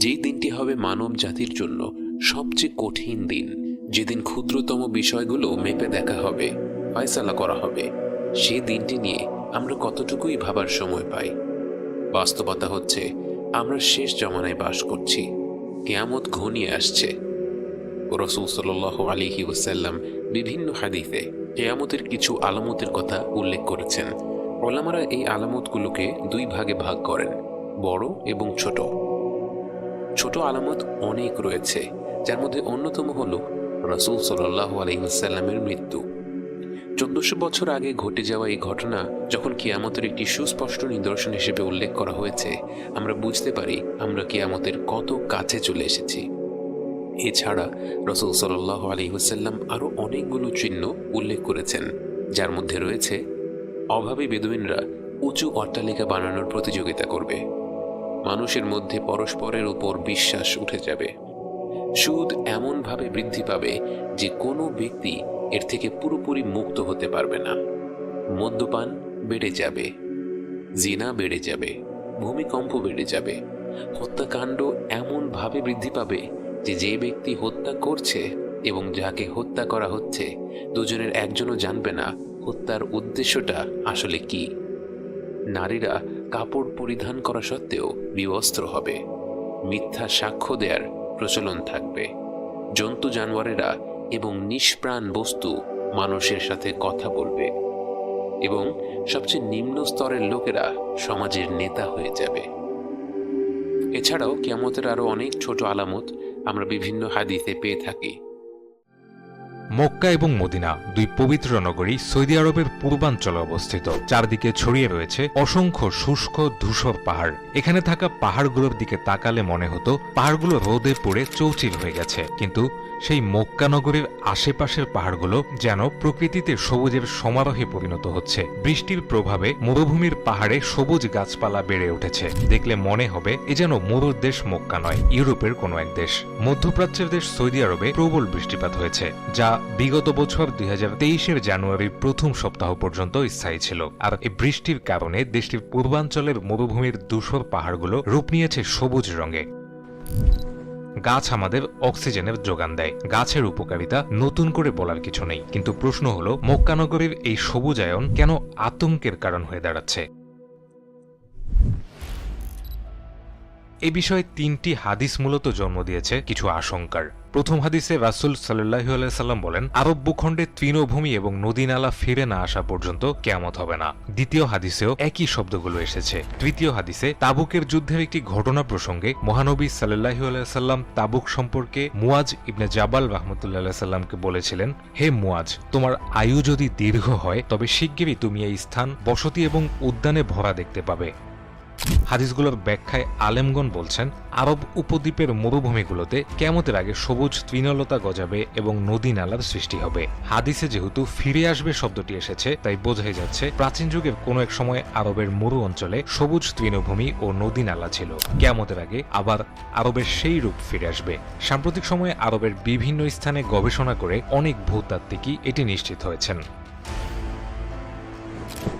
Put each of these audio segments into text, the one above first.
যেই দিনটি হবে মানব জাতির জন্য সবচেয়ে কঠিন দিন, যেদিন ক্ষুদ্রতম বিষয়গুলো মেপে দেখা হবে, ফয়সালা করা হবে। সে দিনটি নিয়ে আমরা কতটুকুই ভাবার সময় পাই? বাস্তবতা হচ্ছে, আমরা শেষ জমানায় বাস করছি। কেয়ামত ঘনিয়ে আসছে। রসুল সাল আলিহি ওসাল্লাম বিভিন্ন হাদিসে কেয়ামতের কিছু আলামতের কথা উল্লেখ করেছেন। ওলামারা এই আলামতগুলোকে দুই ভাগে ভাগ করেন, বড় এবং ছোট। ছোট আলামত অনেক রয়েছে, যার মধ্যে অন্যতম হল রসুল সাল্লাহ আলহিহাসাল্লামের মৃত্যু। চোদ্দশো বছর আগে ঘটে যাওয়া এই ঘটনা, যখন কিয়ামতের একটি সুস্পষ্ট নিদর্শন হিসেবে উল্লেখ করা হয়েছে, আমরা বুঝতে পারি আমরা কিয়ামতের কত কাছে চলে এসেছি। এছাড়া রসুল সাল্লাহ আলহিহাসাল্লাম আরও অনেকগুলো চিহ্ন উল্লেখ করেছেন, যার মধ্যে রয়েছে, অভাবী বেদুইনরা উঁচু অট্টালিকা বানানোর প্রতিযোগিতা করবে। মানুষের মধ্যে পরস্পরের উপর বিশ্বাস উঠে যাবে। সুদ এমনভাবে বৃদ্ধি পাবে যে কোনো ব্যক্তি এর থেকে পুরোপুরি মুক্ত হতে পারবে না। মদ্যপান বেড়ে যাবে, জিনা বেড়ে যাবে, ভূমিকম্প বেড়ে যাবে। হত্যাকাণ্ড এমনভাবে বৃদ্ধি পাবে যে যে ব্যক্তি হত্যা করছে এবং যাকে হত্যা করা হচ্ছে, দুজনের একজনও জানবে না হত্যার উদ্দেশ্যটা আসলে কি। নারীরা কাপড় পরিধান করা সত্ত্বেও বিবস্ত্র হবে। মিথ্যা সাক্ষ্য দেয়ার প্রচলন থাকবে। জন্তু জানোয়ারেরা এবং নিষ্প্রাণ বস্তু মানুষের সাথে কথা বলবে এবং সবচেয়ে নিম্ন স্তরের লোকেরা সমাজের নেতা হয়ে যাবে। এছাড়াও কিয়ামতের আরও অনেক ছোট আলামত আমরা বিভিন্ন হাদিসে পেয়ে থাকি। মক্কা এবং মদিনা, দুই পবিত্র নগরী সৌদি আরবের পূর্বাঞ্চলে অবস্থিত। চারদিকে ছড়িয়ে রয়েছে অসংখ্য শুষ্ক ধূসর পাহাড়। এখানে থাকা পাহাড়গুলোর দিকে তাকালে মনে হতো, পাহাড়গুলো রোদে পড়ে চৌচির হয়ে গেছে। কিন্তু সেই মক্কা নগরীর আশেপাশের পাহাড়গুলো যেন প্রকৃতিতে সবুজের সমারোহে পরিণত হচ্ছে। বৃষ্টির প্রভাবে মরুভূমির পাহাড়ে সবুজ গাছপালা বেড়ে উঠেছে। দেখলে মনে হবে এ যেন মরুর দেশ মক্কা নয়, ইউরোপের কোনো এক দেশ। মধ্যপ্রাচ্যের দেশ সৌদি আরবে প্রবল বৃষ্টিপাত হয়েছে, যা বিগত বছর দুই হাজার তেইশের জানুয়ারির প্রথম সপ্তাহ পর্যন্ত স্থায়ী ছিল। আর এই বৃষ্টির কারণে দেশটির পূর্বাঞ্চলের মরুভূমির ধূসর পাহাড়গুলো রূপ নিয়েছে সবুজ রঙে। গাছ আমাদের অক্সিজেনের যোগান দেয়। গাছের উপকারিতা নতুন করে বলার কিছু নেই। কিন্তু প্রশ্ন হল মক্কানগরীর এই সবুজায়ন কেন আতঙ্কের কারণ হয়ে দাঁড়াচ্ছে? এ বিষয়ে তিনটি হাদিস মূলত জন্ম দিয়েছে, কিছু আশঙ্কার। প্রথম হাদিসে রাসুল সাল্লাহ সাল্লাম বলেন, আরব ভূখণ্ডে তৃণভূমি এবং নদী নালা ফিরে না আসা পর্যন্ত কেয়ামত হবে না। দ্বিতীয় হাদিসেও একই শব্দগুলো এসেছে। তৃতীয় হাদিসে, তাবুকের যুদ্ধের একটি ঘটনা প্রসঙ্গে মহানবী সাল্লাহ সাল্লাম তাবুক সম্পর্কে মুয়াজ ইবনে জাবাল রহমতুল্লাহ সাল্লামকে বলেছিলেন, হে মুয়াজ, তোমার আয়ু যদি দীর্ঘ হয়, তবে শিগগিরই তুমি এই স্থান বসতি এবং উদ্যানে ভরা দেখতে পাবে। হাদিসগুলোর ব্যাখ্যায় আলেমগণ বলছেন, আরব উপদ্বীপের মরুভূমিগুলোতে কেমতের আগে সবুজ তৃণলতা গজাবে এবং নদী নালার সৃষ্টি হবে। হাদিসে যেহেতু ফিরে আসবে শব্দটি এসেছে, তাই বোঝাই যাচ্ছে, প্রাচীন যুগের কোনো এক সময় আরবের মরু অঞ্চলে সবুজ তৃণভূমি ও নদী নালা ছিল। কেমতের আগে আবার আরবের সেই রূপ ফিরে আসবে। সাম্প্রতিক সময়ে আরবের বিভিন্ন স্থানে গবেষণা করে অনেক ভূতাত্ত্বিকই এটি নিশ্চিত হয়েছেন।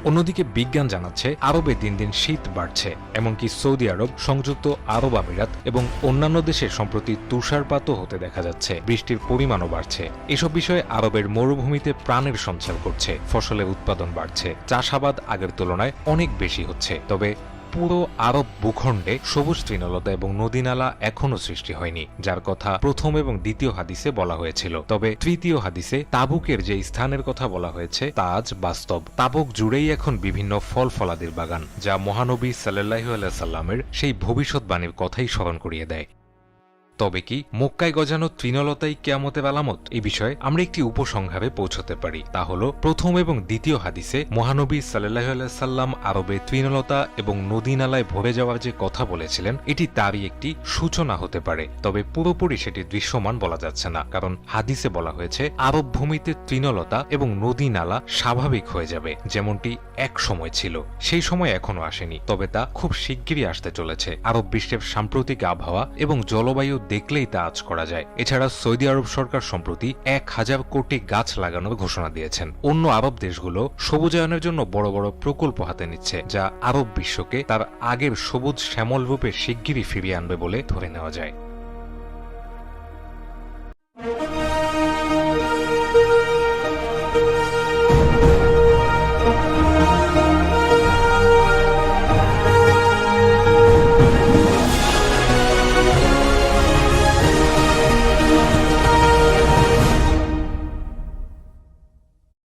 অন্যদিকে বিজ্ঞান জানাচ্ছে, আরবে দিন দিন শীত বাড়ছে, এমনকি সৌদি আরব, সংযুক্ত আরব আমিরাত এবং অন্যান্য দেশে সম্প্রতি তুষারপাতও হতে দেখা যাচ্ছে, বৃষ্টির পরিমাণও বাড়ছে। এসব বিষয়ে আরবের মরুভূমিতে প্রাণের সঞ্চার করছে, ফসলের উৎপাদন বাড়ছে, চাষাবাদ আগের তুলনায় অনেক বেশি হচ্ছে। তবে পুরো আরব ভূখণ্ডে সবুজ তৃণলতা এবং নদীনালা এখনও সৃষ্টি হয়নি, যার কথা প্রথম এবং দ্বিতীয় হাদিসে বলা হয়েছিল। তবে তৃতীয় হাদিসে তাবুকের যে স্থানের কথা বলা হয়েছে, তা আজ বাস্তব। তাবুক জুড়েই এখন বিভিন্ন ফল ফলাদির বাগান, যা মহানবী সাল্লাহ সাল্লামের সেই ভবিষ্যৎবাণীর কথাই স্মরণ করিয়ে দেয়। তবে কি মক্কায় গজানো তৃণলতাই কেয়ামতের আলামত? এই বিষয়ে আমরা একটি উপসংহারে পৌঁছতে পারি। তা হল, প্রথম এবং দ্বিতীয় হাদিসে মহানবী সাল্লাহ সাল্লাম আরবে তৃণলতা এবং নদী নালায় ভরে যাওয়ার যে কথা বলেছিলেন, এটি তারই একটি সূচনা হতে পারে। তবে পুরোপুরি সেটি দৃশ্যমান বলা যাচ্ছে না, কারণ হাদিসে বলা হয়েছে, আরব ভূমিতে তৃণলতা এবং নদী নালা স্বাভাবিক হয়ে যাবে, যেমনটি এক সময় ছিল। সেই সময় এখনও আসেনি, তবে তা খুব শিগগিরই আসতে চলেছে। আরব বিশ্বের সাম্প্রতিক আবহাওয়া এবং জলবায়ু দেখলেই তা আজ করা যায়। এছাড়া সৌদি আরব সরকার সম্প্রতি এক হাজার কোটি গাছ লাগানোর ঘোষণা দিয়েছেন। অন্য আরব দেশগুলো সবুজায়নের জন্য বড় বড় প্রকল্প হাতে নিচ্ছে, যা আরব বিশ্বকে তার আগের সবুজ শ্যামল রূপে শিগগিরই ফিরিয়ে আনবে বলে ধরে নেওয়া যায়।